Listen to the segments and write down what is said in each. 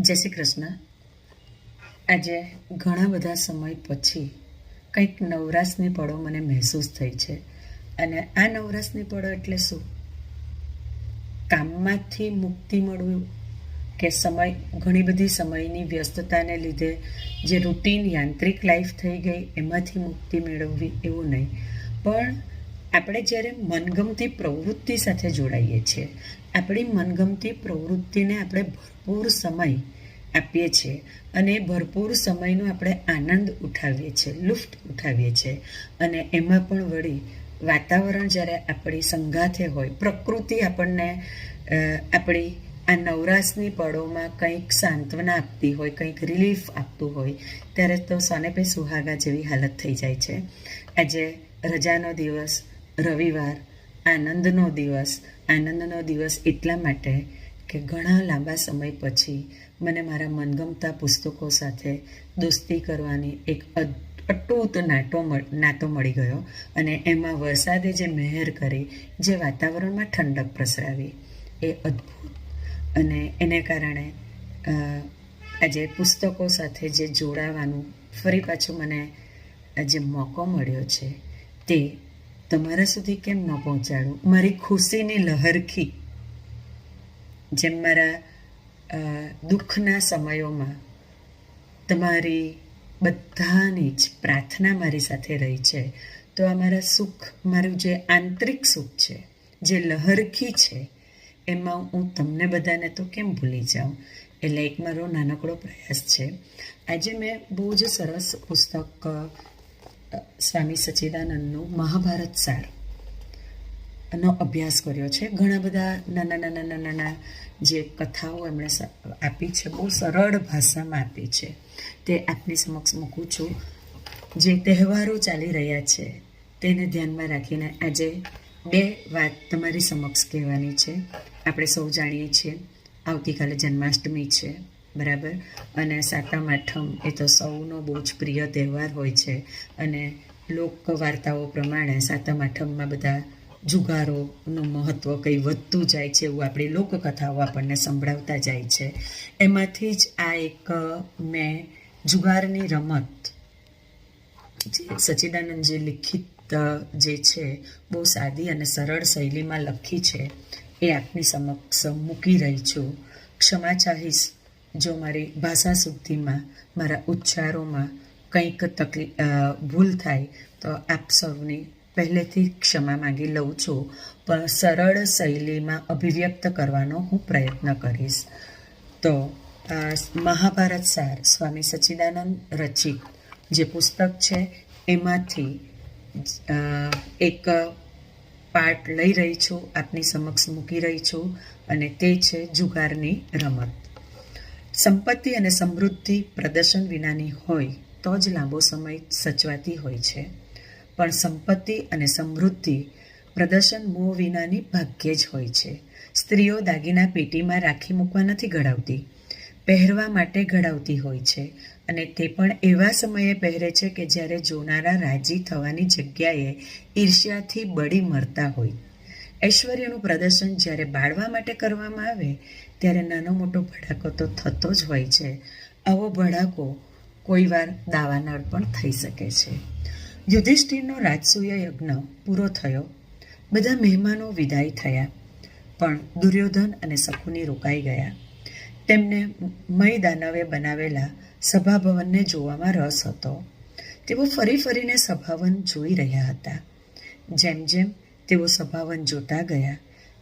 જય શ્રી કૃષ્ણ. આજે ઘણા બધા સમય પછી કંઈક નવરાશની પળો મને મહેસૂસ થઈ છે. અને આ નવરાશની પળો એટલે શું? કામમાંથી મુક્તિ મળવું કે સમય, ઘણી બધી સમયની વ્યસ્તતાને લીધે જે રૂટીન યાંત્રિક લાઈફ થઈ ગઈ એમાંથી મુક્તિ મેળવવી એવું નહીં. પણ આપણે જ્યારે મનગમતી પ્રવૃત્તિ સાથે જોડાઈએ છીએ આપણી મનગમતી પ્રવૃત્તિને આપણે ભરપૂર સમય આપીએ છીએ અને ભરપૂર સમયનો આપણે આનંદ ઉઠાવીએ છીએ લુફ્ટ ઉઠાવીએ છીએ. અને એમાં પણ વળી વાતાવરણ જ્યારે આપણી સંગાથે હોય, પ્રકૃતિ આપણને આપણી આ નવરાશની પળોમાં કંઈક સાંત્વના આપતી હોય, કંઈક રિલીફ આપતું હોય, ત્યારે તો સોને પે સુહાગા જેવી હાલત થઈ જાય છે. આજે રજાનો દિવસ, રવિવાર આનંદનો દિવસ આનંદનો દિવસ એટલા માટે કે ઘણા લાંબા સમય પછી મને મારા મનગમતા પુસ્તકો સાથે દોસ્તી કરવાની એક અટૂટ નાટો નાતો મળી ગયો અને એમાં વરસાદે જે મહેર કરી, જે વાતાવરણમાં ઠંડક પ્રસરાવી, એ અદ્ભુત અને એને કારણે આજે પુસ્તકો સાથે જે જોડાવાનું ફરી પાછું મને જે મોકો મળ્યો છે તે તમારા સુધી કેમ ન પહોંચાડું? મારી ખુશીની લહરખી જેમ મારા દુઃખના સમયોમાં તમારી બધાની જ પ્રાર્થના મારી સાથે રહી છે. તો આ મારા સુખ, મારું જે આંતરિક સુખ છે, જે લહરખી છે, એમાં હું તમને બધાને તો કેમ ભૂલી જાઉં? એટલે એક મારો નાનકડો પ્રયાસ છે. આજે મેં બહુ જ સરસ પુસ્તક સ્વામી સચ્ચિદાનંદનું મહાભારત સાર. નો અભ્યાસ કર્યો છે. ઘણા બધા નાના નાના નાના નાના જે કથાઓ એમણે આપી છે, બહુ સરળ ભાષામાં આપી છે. તે આપની સમક્ષ મૂકું છું. જે તહેવારો ચાલી રહ્યા છે, તેને ધ્યાનમાં રાખીને આજે બે વાત તમારી સમક્ષ કહેવાની છે. આપણે સૌ જાણીએ છીએ, આવતીકાલે જન્માષ્ટમી છે. બરાબર? અને સાતમ, આઠમ એ તો સૌનો બહુ જ પ્રિય તહેવાર હોય છે. અને લોક વાર્તાઓ પ્રમાણે સાતમ, આઠમમાં બધા જુગારોનું મહત્ત્વ કંઈ વધતું જાય છે એવું આપણી લોકકથાઓ આપણને સંભળાવતા જાય છે. એમાંથી જ આ એક, મેં જુગારની રમત, જે સચ્ચિદાનંદજી લિખિત, જે છે, બહુ સાદી અને સરળ શૈલીમાં લખી છે, એ આપની સમક્ષ મૂકી રહી છું. ક્ષમા ચાહીશ જો મારી ભાષા શુદ્ધિમાં, મારા ઉચ્ચારોમાં કંઈક તકલીફ ભૂલ થાય, તો આપ સૌની પહેલેથી ક્ષમા માંગી લઉં છું. પણ સરળ શૈલીમાં અભિવ્યક્ત કરવાનો હું પ્રયત્ન કરીશ. તો મહાભારત સાર સ્વામી સચ્ચિદાનંદ રચિત, જે પુસ્તક છે, એમાંથી એક પાર્ટ લઈ રહી છું, આપની સમક્ષ મૂકી રહી છું, અને તે છે જુગારની રમત. સંપત્તિ અને સમૃદ્ધિ પ્રદર્શન વિનાની હોય તો જ લાંબો સમય સચવાતી હોય છે. પણ સંપત્તિ અને સમૃદ્ધિ પ્રદર્શન મોં વિનાની ભાગ્યે જ હોય છે. સ્ત્રીઓ દાગીના પેટીમાં રાખી મૂકવા નથી ઘડાવતી. પહેરવા માટે ઘડાવતી હોય છે. અને તે પણ એવા સમયે પહેરે છે કે જ્યારે જોનારા રાજી થવાની જગ્યાએ ઈર્ષ્યાથી બળી મરતા હોય. ઐશ્વર્યનું પ્રદર્શન જ્યારે બાળવા માટે કરવામાં આવે, ત્યારે નાનો મોટો ભડાકો તો થતો જ હોય છે. આવો ભડાકો કોઈવાર દાવાનળ પણ થઈ શકે છે. યુધિષ્ઠિરનો રાજસૂય યજ્ઞ પૂરો થયો. બધા મહેમાનો વિદાય થયા, પણ દુર્યોધન અને સખુની રોકાઈ ગયા. તેમને મય દાનવે બનાવેલા સભાભવનને જોવામાં રસ હતો. તેઓ ફરી ફરીને સભાવન જોઈ રહ્યા હતા. જેમ જેમ તેઓ સભાવન જોતા ગયા.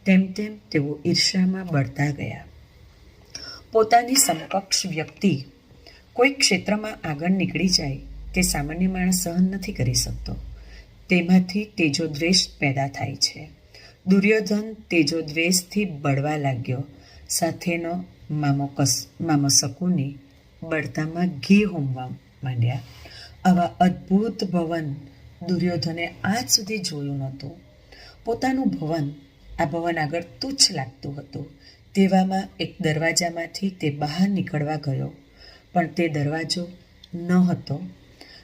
તેમ તેમ તેઓ ઈર્ષામાં બળતા ગયા. પોતાની સમકક્ષ વ્યક્તિ કોઈ ક્ષેત્રમાં આગળ નીકળી જાય તે સામાન્ય માણસ સહન નથી કરી શકતો. તેમાંથી તેજો દ્વેષ પેદા થાય છે. દુર્યોધન તેજો દ્વેષથી બળવા લાગ્યો. સાથેનો મામો કસ મામો શકુની બળતામાં ઘી હોમવા માંડ્યા. આવા અદ્ભુત ભવન દુર્યોધને આજ સુધી જોયું નહોતું. પોતાનું ભવન, આ ભવન આગળ તુચ્છ લાગતું હતું. તેવામાં એક દરવાજામાંથી તે બહાર નીકળવા ગયો, પણ તે દરવાજો ન હતો.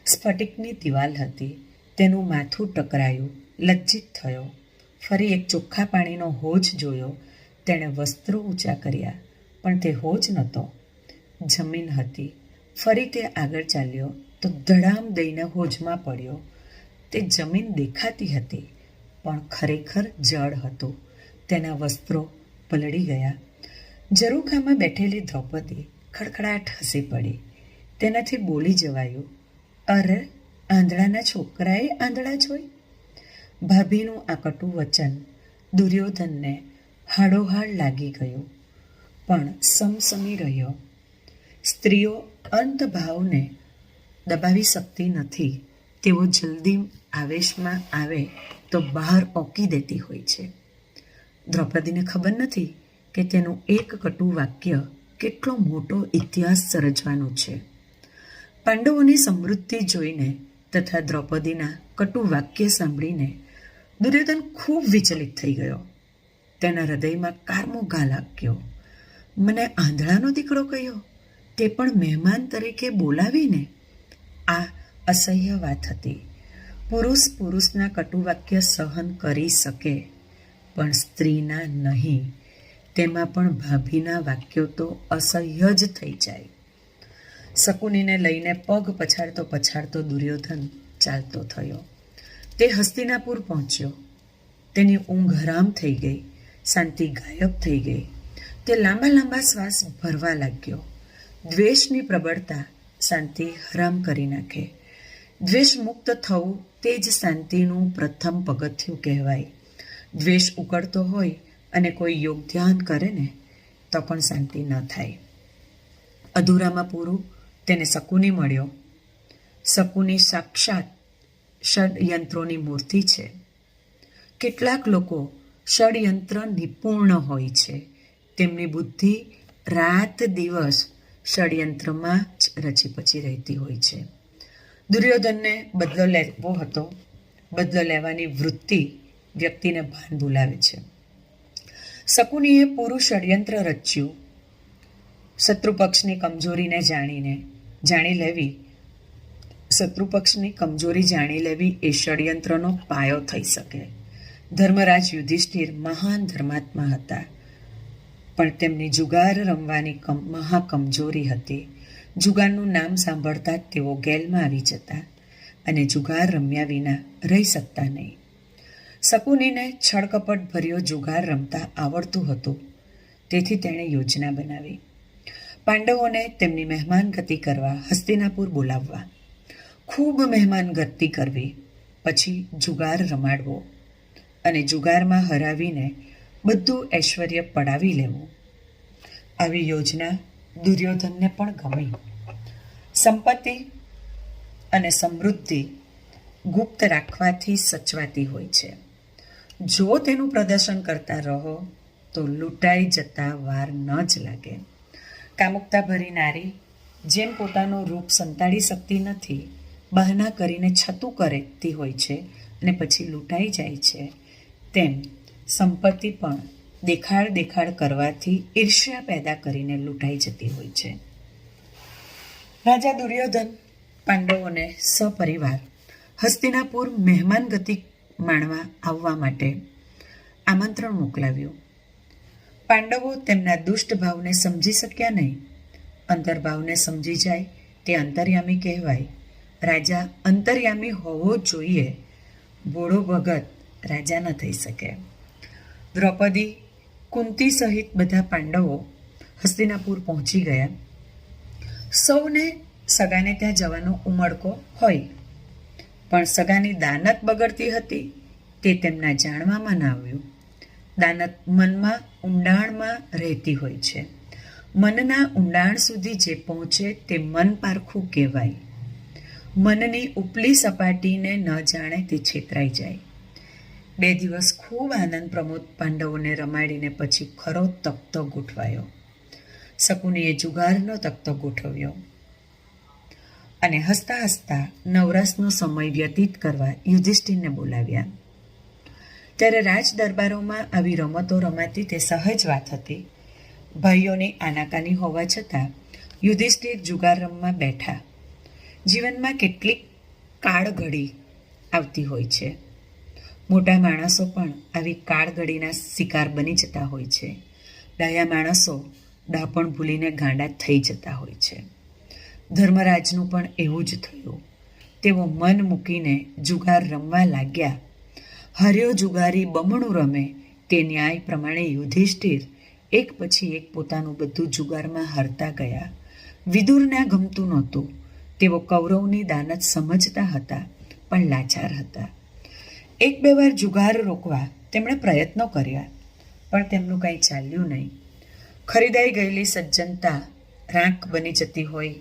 સ્ફટિકની દિવાલ હતી. તેનું માથું ટકરાયું, લજ્જિત થયો. ફરી એક ચોખ્ખા પાણીનો હોજ જોયો. તેણે વસ્ત્રો ઊંચા કર્યા, પણ તે હોજ નહોતો. જમીન હતી. ફરી તે આગળ ચાલ્યો, તો ધડામ દઈને હોજમાં પડ્યો. તે જમીન દેખાતી હતી. પણ ખરેખર જળ હતું. તેના વસ્ત્રો પલળી ગયા. ઝરૂખામાં બેઠેલી દ્રૌપદી ખડખડાટ હસી પડી. તેનાથી બોલી જવાયું, અરે, આંધળાના છોકરાએ આંધળા જોઈ? ભાભીનું આ કટુ વચન દુર્યોધનને હાડોહાડ લાગી ગયું, પણ સમસમી રહ્યો. સ્ત્રીઓ અંતભાવને દબાવી શકતી નથી. તેઓ જલ્દી આવેશમાં આવે તો બહાર ઓકી દેતી હોય છે. દ્રૌપદીને ખબર નથી કે તેનું એક કટુ વાક્ય કેટલો મોટો ઇતિહાસ સર્જવાનો છે. પાંડવોની સમૃદ્ધિ જોઈને તથા દ્રૌપદીના કટુ વાક્ય સાંભળીને દુર્યોધન ખૂબ વિચલિત થઈ ગયો. તેના હૃદયમાં કારમો ઘા લાગ્યો મને આંધળાનો દીકરો કહ્યો. તે પણ મહેમાન તરીકે બોલાવીને? આ અસહ્ય વાત હતી. પુરુષ પુરુષના કટુવાક્ય સહન કરી શકે, પણ સ્ત્રીના નહીં. તેમાં પણ ભાભીના વાક્યો તો અસહ્ય જ થઈ જાય. શકુનીને લઈને પગ પછાડતો પછાડતો દુર્યોધન ચાલતો થયો. તે હસ્તિનાપુર પહોંચ્યો. તેની ઊંઘ હરામ થઈ ગઈ, શાંતિ ગાયબ થઈ ગઈ. તે લાંબા લાંબા શ્વાસ ભરવા લાગ્યો. દ્વેષની પ્રબળતા શાંતિ હરામ કરી નાખે. દ્વેષ મુક્ત થવું તે જ શાંતિનું પ્રથમ પગથિયું કહેવાય. દ્વેષ ઉકળતો હોય અને કોઈ યોગ ધ્યાન કરે ને, તો પણ શાંતિ ન થાય. અધૂરામાં પૂરું તેને શકુની મળ્યો. શકુની સાક્ષાત ષડયંત્રોની મૂર્તિ છે. કેટલાક લોકો ષડયંત્ર નિપુણ હોય છે. તેમની બુદ્ધિ રાત દિવસ ષડયંત્રમાં જ રચી પચી રહેતી હોય છે. દુર્યોધનને બદલો લેવો હતો. બદલો લેવાની વૃત્તિ વ્યક્તિને ભાન ભૂલાવે છે. શકુનીએ પૂરું ષડયંત્ર રચ્યું. શત્રુપક્ષની કમજોરીને જાણીને, જાણી લેવી. શત્રુપક્ષની કમજોરી જાણી લેવી એ ષડયંત્રનો પાયો થઈ શકે. ધર્મરાજ યુધિષ્ઠિર મહાન ધર્માત્મા હતા. પણ તેમની જુગાર રમવાની કમ, મહાકમજોરી હતી. જુગારનું નામ સાંભળતા જ તેઓ ગેલમાં આવી જતા અને જુગાર રમ્યા વિના રહી શકતા નહીં. શકુનીને છળકપટ ભર્યો જુગાર રમતા આવડતું હતું. તેથી તેણે યોજના બનાવી. પાંડવોને તેમની મહેમાન ગતિ કરવા હસ્તિનાપુર બોલાવવા. ખૂબ મહેમાન ગતિ કરવી. પછી જુગાર રમાડવો અને જુગારમાં હરાવીને બધું ઐશ્વર્ય પડાવી લેવું. આવી યોજના દુર્યોધનને પણ ગમી. સંપત્તિ અને સમૃદ્ધિ ગુપ્ત રાખવાથી સચવાતી હોય છે. જો તેનું પ્રદર્શન કરતા રહો, તો લૂંટાઈ જતા વાર ન જ લાગે. કામુકતા ભરી નારી, જેમ પોતાનું રૂપ સંતાડી શકતી નથી, બહાના કરીને છતું કરતી હોય છે અને પછી લૂંટાઈ જાય છે, તેમ સંપત્તિ પણ દેખાડ દેખાડ કરવાથી ઈર્ષ્યા પેદા કરીને લૂંટાઈ જતી હોય છે. રાજા દુર્યોધન પાંડવોને સપરિવાર હસ્તિનાપુર મહેમાન ગતિ માણવા આવવા માટે આમંત્રણ મોકલાવ્યું. પાંડવો તેમના દુષ્ટ ભાવને સમજી શક્યા નહીં. અંતર્ભાવને સમજી જાય તે અંતર્યામી કહેવાય. રાજા અંતર્યામી હોવો જોઈએ. ભોળો ભગત રાજા ન થઈ શકે. દ્રૌપદી કુંતી સહિત બધા પાંડવો હસ્તિનાપુર પહોંચી ગયા. સૌને સગાને ત્યાં જવાનો ઉમળકો હોય. પણ સગાની દાનત બગડતી હતી તે તેમના જાણવામાં ના આવ્યું. દાનત મનમાં ઊંડાણમાં રહેતી હોય છે. મનના ઊંડાણ સુધી જે પહોંચે તે મન પારખું કહેવાય. મનની ઉપલી સપાટીને ન જાણે તે છેતરાઈ જાય. બે દિવસ ખૂબ આનંદ પ્રમોદ પાંડવોને રમાડીને પછી ખરો તખ્તો ગોઠવાયો. શકુનીએ જુગારનો તખ્તો ગોઠવ્યો અને હસતા હસતા નવરાશનો સમય વ્યતીત કરવા યુધિષ્ઠિરને બોલાવ્યા. ત્યારે રાજ દરબારોમાં આવી રમતો રમાતી તે સહજ વાત હતી. ભાઈઓની આનાકાની હોવા છતાં યુધિષ્ઠિર જુગાર રમવા બેઠા. જીવનમાં કેટલીક કાળ ઘડી આવતી હોય છે. મોટા માણસો પણ આવી કાળઘડીના શિકાર બની જતા હોય છે. ડાયા માણસો ડાપણ ભૂલીને ગાંડા થઈ જતા હોય છે. ધર્મરાજનું પણ એવું જ થયું. તેઓ મન મૂકીને જુગાર રમવા લાગ્યા. હર્યો જુગારી બમણું રમે તે ન્યાય પ્રમાણે યુધિષ્ઠિર એક પછી એક પોતાનું બધું જુગારમાં હારતા ગયા. વિદુરને ગમતું નહોતું. તેઓ કૌરવની દાનત સમજતા હતા, પણ લાચાર હતા. એક બે વાર જુગાર રોકવા તેમણે પ્રયત્નો કર્યા, પણ તેમનું કંઈ ચાલ્યું નહીં. ખરીદાઈ ગયેલી સજ્જનતા રાંક બની જતી હોય.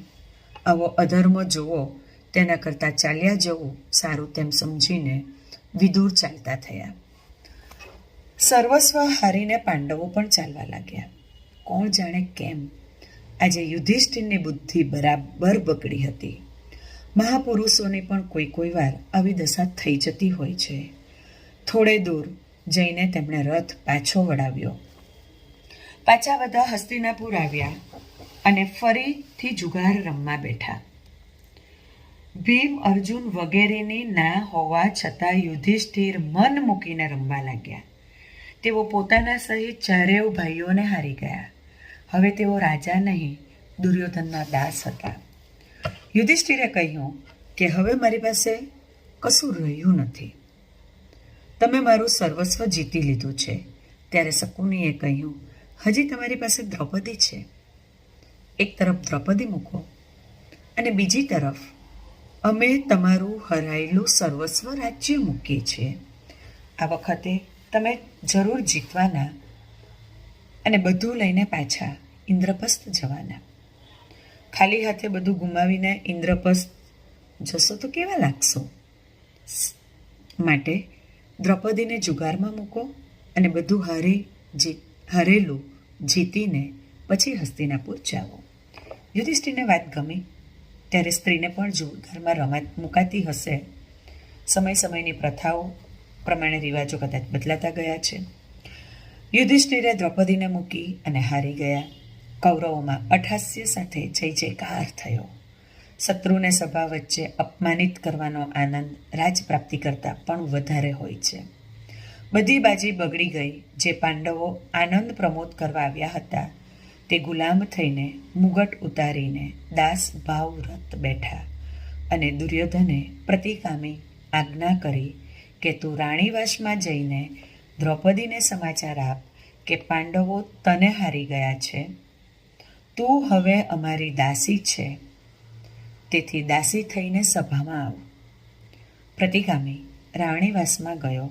આવો અધર્મ જોવો તેના કરતાં ચાલ્યા જવું સારું તેમ સમજીને વિદુર ચાલતા થયા. સર્વસ્વ હારીને પાંડવો પણ ચાલવા લાગ્યા. કોણ જાણે કેમ? આજે યુધિષ્ઠિરની બુદ્ધિ બરાબર બગડી હતી. મહાપુરુષોની પણ કોઈ કોઈ વાર આવી દશા થઈ જતી હોય છે. થોડે દૂર જઈને તેમણે રથ પાછો વળાવ્યો. પાછા બધા હસ્તિનાપુર આવ્યા અને ફરીથી જુગાર રમવા બેઠા. ભીમ અર્જુન વગેરેની ના હોવા છતાં યુધિષ્ઠિર મન મૂકીને રમવા લાગ્યા. તેઓ પોતાના સહિત ચારેય ભાઈઓને હારી ગયા. હવે તેઓ રાજા નહીં, દુર્યોધનના દાસ હતા. યુધિષ્ઠિરે કહ્યું કે હવે મારી પાસે કશું રહ્યું નથી. તમે મારું સર્વસ્વ જીતી લીધું છે. ત્યારે શકુનીએ કહ્યું, હજી તમારી પાસે દ્રૌપદી છે. એક તરફ દ્રૌપદી મૂકો અને બીજી તરફ, અમે તમારું હરાયેલું સર્વસ્વ રાજ્ય મૂકીએ છીએ. આ વખતે તમે જરૂર જીતવાના અને બધું લઈને પાછા ઇન્દ્રપ્રસ્થ જવાના. ખાલી હાથે બધું ગુમાવીને ઇન્દ્રપ્રસ્થ જશો તો કેવા લાગશો? માટે દ્રૌપદીને જુગારમાં મૂકો અને બધું હારી જી, હારેલું જીતીને પછી હસ્તિનાપુર જાઓ. યુધિષ્ઠિરને વાત ગમી, ત્યારે સ્ત્રીને પણ જુગારમાં રમત મુકાતી હશે. સમય સમયની પ્રથાઓ પ્રમાણે રિવાજો કદાચ બદલાતા ગયા છે. યુધિષ્ઠિરે દ્રૌપદીને મૂકી અને હારી ગયા. કૌરવોમાં અઠાસ્ય સાથે જય જયકાર થયો. શત્રુને સભા વચ્ચે અપમાનિત કરવાનો આનંદ રાજપ્રાપ્તિ કરતાં પણ વધારે હોય છે. બધી બાજી બગડી ગઈ. જે પાંડવો આનંદ પ્રમોદ કરવા આવ્યા હતા, તે ગુલામ થઈને મુગટ ઉતારીને દાસ ભાવ રત બેઠા અને દુર્યોધને પ્રતિકામી આજ્ઞા કરી કે તું રાણીવાસમાં જઈને દ્રૌપદીને સમાચાર આપ કે પાંડવો તને હારી ગયા છે. તું હવે અમારી દાસી છે. તેથી દાસી થઈને સભામાં આવ. પ્રતિગામી રાણીવાસમાં ગયો.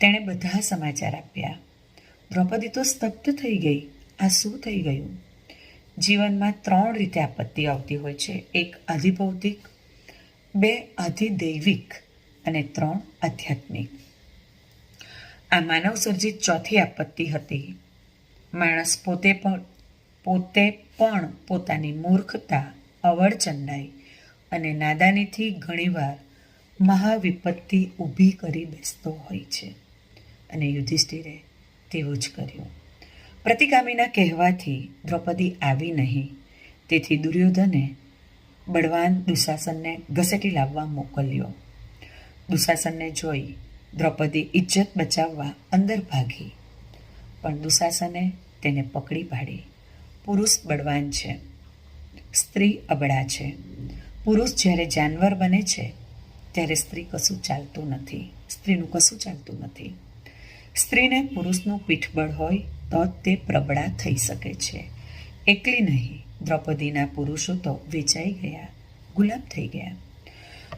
તેણે બધા સમાચાર આપ્યા. દ્રૌપદી તો સ્તબ્ધ થઈ ગઈ. આ શું થઈ ગયું? જીવનમાં ત્રણ રીતે આપત્તિ આવતી હોય છે. એક આધિભૌતિક બે આધિદૈવિક અને ત્રણ આધ્યાત્મિક. આ માનવ સર્જિત ચોથી આપત્તિ હતી. માણસ પોતે પણ પોતે પણ પોતાની મૂર્ખતા અવળચંડાઈ અને નાદાનીથી ઘણીવાર મહાવિપત્તિ ઊભી કરી બેસતો હોય છે. અને યુધિષ્ઠિરે તેવું જ કર્યું. પ્રતિગામીના કહેવાથી દ્રૌપદી આવી નહીં. તેથી દુર્યોધને બળવાન દુશાસનને ઘસેટી લાવવા મોકલ્યો. દુશાસનને જોઈ દ્રૌપદી ઇજ્જત બચાવવા અંદર ભાગી. પણ દુશાસને તેને પકડી પાડી. પુરુષ બળવાન છે. સ્ત્રી અબળા છે. પુરુષ જ્યારે જાનવર બને છે, ત્યારે સ્ત્રી કશું ચાલતું નથી. સ્ત્રીનું કશું ચાલતું નથી. સ્ત્રીને પુરુષનું પીઠબળ હોય, તો તે પ્રબળા થઈ શકે છે. એકલી નહીં, દ્રૌપદીના પુરુષો તો વેચાઈ ગયા ગુલામ થઈ ગયા.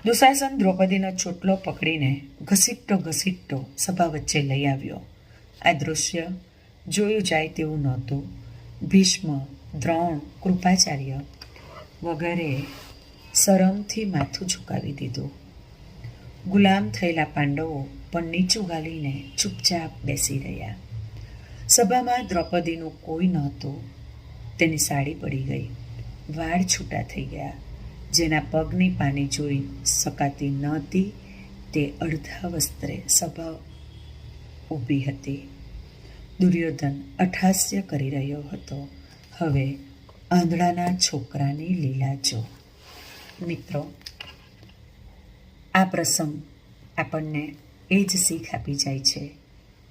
દુશાસન દ્રૌપદીનો ચોટલો પકડીને ઘસીટતો ઘસીટતો સભા વચ્ચે લઈ આવ્યો. આ દૃશ્ય જોયું જાય તેવું નહોતું. ભીષ્મ, દ્રોણ, કૃપાચાર્ય વગેરે શરમથી માથું ઝુકાવી દીધું. ગુલામ થયેલા પાંડવો પણ નીચું ગાલીને ચૂપચાપ બેસી રહ્યા. સભામાં દ્રૌપદીનું કોઈ નહોતું. તેની સાડી પડી ગઈ. વાળ છૂટા થઈ ગયા. જેના પગની પાની જોઈ શકાતી નહોતી, તે અડધા વસ્ત્રે સભા ઊભી હતી. દુર્યોધન અઠાસ્ય કરી રહ્યો હતો. હવે આંધળાના છોકરાની લીલા જો. મિત્રો, આ પ્રસંગ આપણને એ જ શીખ આપી જાય છે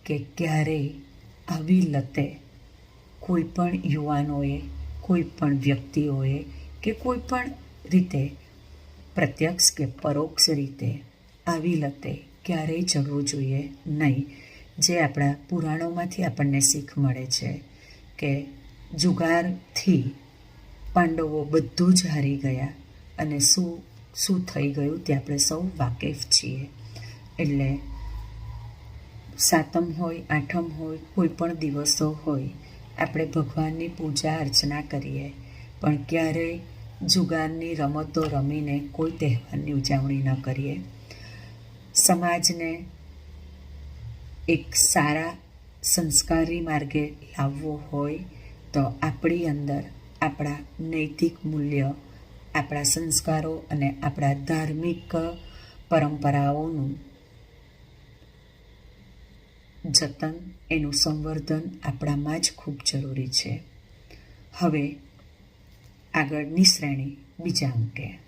કે ક્યારેય આવી લતે કોઈ પણ યુવાનોએ, કોઈ પણ વ્યક્તિઓએ કે કોઈ પણ રીતે પ્રત્યક્ષ કે પરોક્ષ રીતે આવી લતે ક્યારેય ચડવું જોઈએ નહીં. જે આપણા પુરાણોમાંથી આપણને શીખ મળે છે કે જુગારથી પાંડવો બધું જ હારી ગયા અને શું શું થઈ ગયું તે આપણે સૌ વાકેફ છીએ. એટલે સાતમ હોય, આઠમ હોય, કોઈ પણ દિવસો હોય, આપણે ભગવાનની પૂજા અર્ચના કરીએ. પણ ક્યારેય જુગારની રમતો રમીને કોઈ તહેવારની ઉજવણી ન કરીએ. સમાજને એક સારા સંસ્કારી માર્ગે લાવવો હોય તો આપણી અંદર આપણા નૈતિક મૂલ્ય, આપણા સંસ્કારો અને આપણા ધાર્મિક પરંપરાઓનું જતન, એનું સંવર્ધન આપણામાં જ ખૂબ જરૂરી છે. હવે આગળની શ્રેણી, બીજા અંકે.